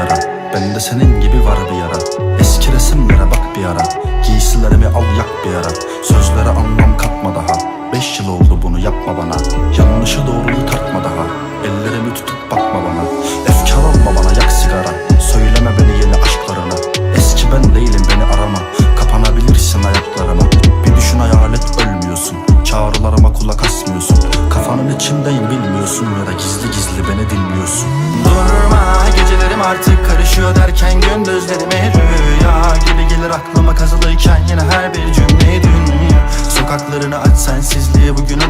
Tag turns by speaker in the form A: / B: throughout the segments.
A: Ara. Bende senin gibi var bir yara. Eski resimlere bak bir ara. Giysilerimi al yak bir ara. Sözlere anlam katma daha. Beş yıl oldu bunu yapma bana. Yanlışı doğruyu tartma daha Ellerimi tutup bakma bana. Efkar olma bana yak sigara. Söyleme beni yeni aşklarına. Eski ben değilim beni arama. Kapanabilirsin ayaklarıma Bir düşün hayalet ölmüyorsun. Çağrılarıma kulak asmıyorsun. Kafanın içindeyim bilmiyorsun. Ya da gizli gizli beni dinliyorsun. Durma gecelerim artık karışıyor derken gündüzlerime rüya Gibi gelir aklıma kazılıyken yine her bir cümle dünya. Sokaklarını aç sensizliğe bugün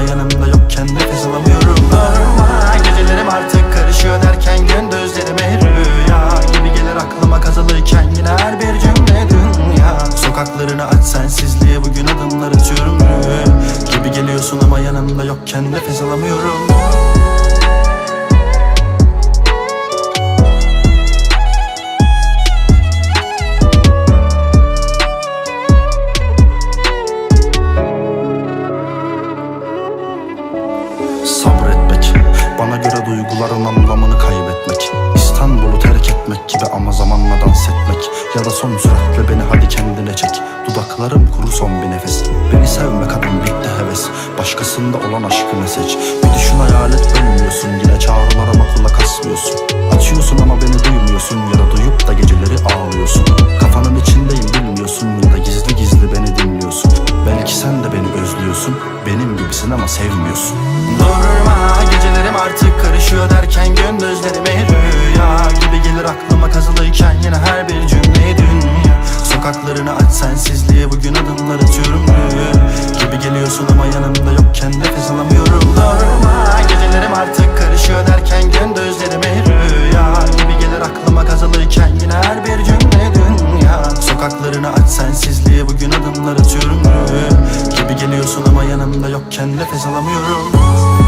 A: ama yanımda yokken nefes alamıyorum. Durma gecelerim artık karışıyor derken gündüzlerime rüya Gibi gelir aklıma kazılıyken yine her bir cümle dünya. Sokaklarını aç sensizliğe bugün adımlar atıyorum Gibi geliyorsun ama yanımda yokken nefes alamıyorum Duyguların anlamını kaybetmek İstanbul'u terk etmek gibi ama zamanla dans etmek. Ya da son süratle beni hadi kendine çek. Dudaklarım kuru son bir nefes. Beni sevme kadın bitti heves. Başkasında olan aşkını seç. Bir düşün hayalet ölmüyorsun. Yine çağrılarıma kulak asmıyorsun. Açıyorsun ama beni duymuyorsun. Ya da duyup da geceleri ağlıyorsun. Kafanın içindeyim bilmiyorsun. Ya da gizli gizli beni dinliyorsun. Belki sen de beni özlüyorsun. Benim gibisin ama sevmiyorsun. Durma gece benim artık karışıyor derken gündüzlerime rüya Gibi gelir aklıma kazılıyken yine her bir cümleyi dünya. Sokaklarını aç sensizliğe bugün adımlar atıyorum rüya. Gibi geliyorsun ama yanımda yokken nefes alamıyorum. Durma Gecelerim artık karışıyor derken gündüzlerime rüya. Gibi gelir aklıma kazılıyken yine her bir cümle dünya. Sokaklarını aç sensizliğe bugün adımlar atıyorum rüya. Gibi geliyorsun ama yanımda yokken nefes alamıyorum.